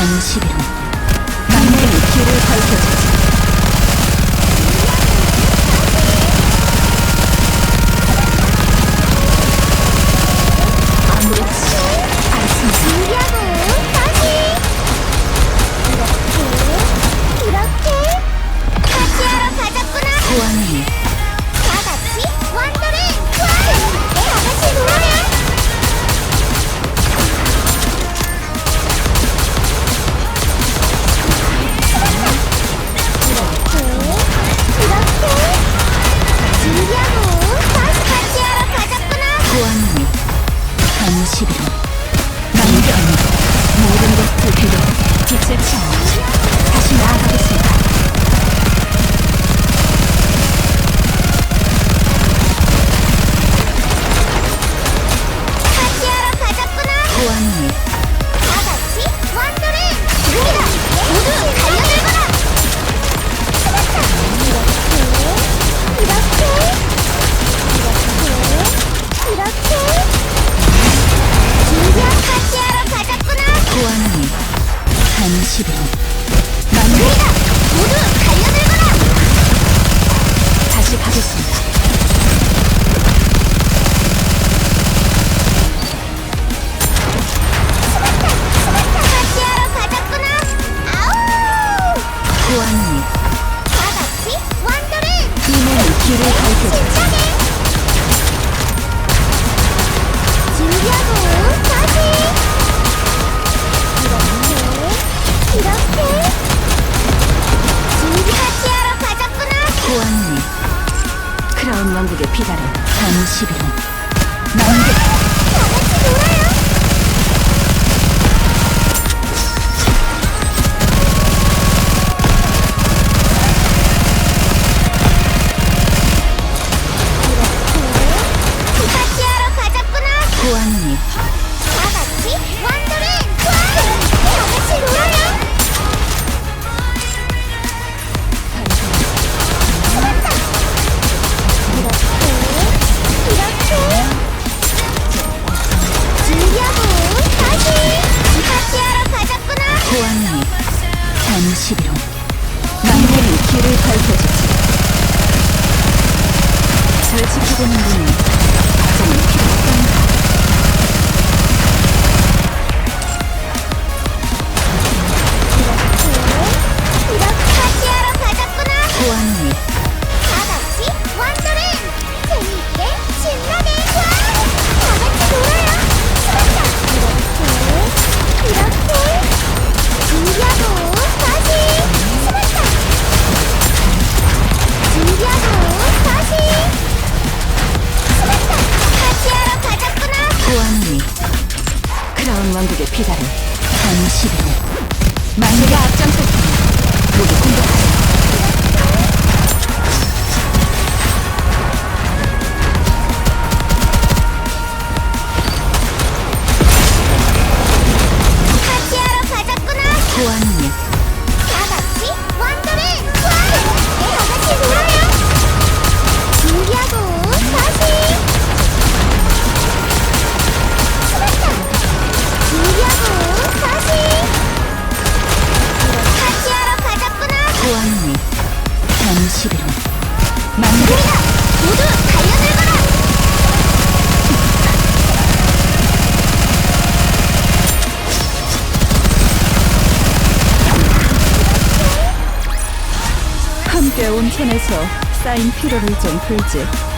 잠시비로. 만명의 길을 밝혀주지 잠시비로 만병 모든 것을 빌어 빛의 창 다시 나아가겠습니다. 하러 가자꾸나. 다 같이 완도를 지금이다. 모두 달려 고 다시 이렇게 이렇게 준비 같이 하러 가자꾸나 보안이 크라운 왕국의 비달을 잠시비로 만개 보안이 다 같이 완도를 다 놀아요 보안이 잠시비로 만명의 길을 밝혀주지. 절 지키고는 분이 정말 필요 없 가자꾸나 보안이 다 같이 완도를 재미있게 신나게 좋아해 다 같이 놀아요 찾았다 이렇게 이렇게 준비하고 다시 찾았다 준비하고 다시 찾았다 같이 하러 가자꾸나 보안이 크라운 왕국의 잠시비로 만개가 앞장설 테니 모두 공격하세 가 함께 온천에서 쌓인 피로를 좀 풀지